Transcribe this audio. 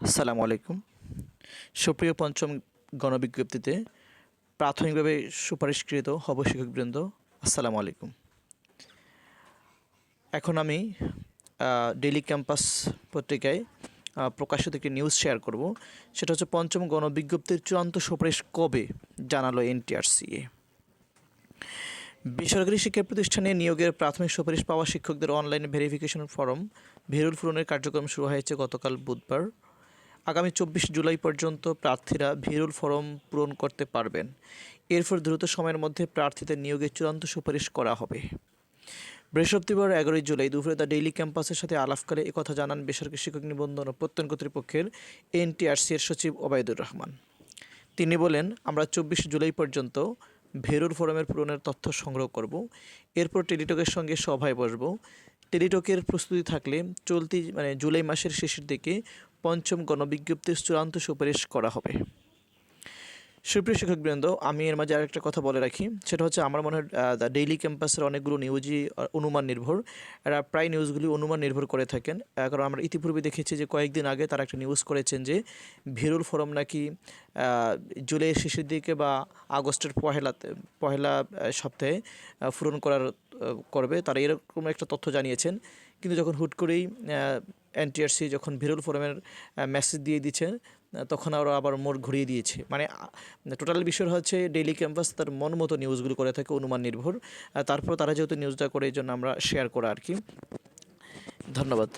আসসালামু আলাইকুম। সুপ্রিয় পঞ্চম গণবিজ্ঞপ্তিতে প্রাথমিকভাবে সুপারিশকৃত হব শিক্ষকবৃন্দ, আসসালামু আলাইকুম। এখন আমি ডেলি ক্যাম্পাস পত্রিকায় প্রকাশিত একটি নিউজ শেয়ার করব। সেটা হচ্ছে পঞ্চম গণবিজ্ঞপ্তির চূড়ান্ত সুপারিশ কবে জানালো এনটিআরসিএ বেসরকারি শিক্ষা প্রতিষ্ঠানে নিয়োগের প্রাথমিক সুপারিশ পাওয়া শিক্ষকদের অনলাইন ভেরিফিকেশন ফর্ম ভেরুল পূরণের কার্যক্রম শুরু হয়েছে গতকাল বুধবার। আগামী চব্বিশ জুলাই পর্যন্ত প্রার্থীরা ভিরুল ফরম পূরণ করতে পারবেন। এরপর দ্রুত সময়ের মধ্যে প্রার্থীদের নিয়োগের চূড়ান্ত সুপারিশ করা হবে। বৃহস্পতিবার এগারোই জুলাই দুপুরে দ্য ডেইলি ক্যাম্পাসের সাথে আলাপকালে একথা জানান বেসরকারি শিক্ষক নিবন্ধন ও প্রত্যয়ন কর্তৃপক্ষের এনটিআরসি এর সচিব ওবায়দুর রহমান। তিনি বলেন, আমরা চব্বিশ জুলাই পর্যন্ত ভেরুর ফোরামের পূরণের তথ্য সংগ্রহ করব। এরপর টেলিটকের সঙ্গে সভায় বসব। টেলিটকের প্রস্তুতি থাকলে চলতি মানে জুলাই মাসের শেষের দিকে পঞ্চম গণবিজ্ঞপ্তির চূড়ান্ত সুপারিশ করা হবে। সুপ্রিয় শিক্ষকবৃন্দ, আমি এর মাঝে আরেকটা কথা বলে রাখি। সেটা হচ্ছে আমার মনে হয় ডেইলি ক্যাম্পাসের অনেকগুলো নিউজই অনুমান নির্ভর। এরা প্রায় নিউজগুলি অনুমান নির্ভর করে থাকেন। কারণ আমরা ইতিপূর্বে দেখেছি যে কয়েকদিন আগে তারা একটা নিউজ করেছেন যে ভিরুল ফোরাম নাকি জুলাইয়ের শেষের দিকে বা আগস্টের পহেলাতে, পহেলা সপ্তাহে পূরণ করার করবে। তারা এরকম একটা তথ্য জানিয়েছেন। কিন্তু যখন হুট করেই এনটিআরসি যখন ভিরুল ফোরামের মেসেজ দিয়ে দিচ্ছেন তখন আরও আবার মোড় ঘুরিয়ে দিয়েছে। মানে টোটাল বিষয় হচ্ছে ডেইলি ক্যাম্পাস তার মন মতো নিউজগুলো করে থাকে অনুমান নির্ভর। তারপর তারা যেহেতু নিউজটা করে, এই জন্য আমরা শেয়ার করা আর কি। ধন্যবাদ।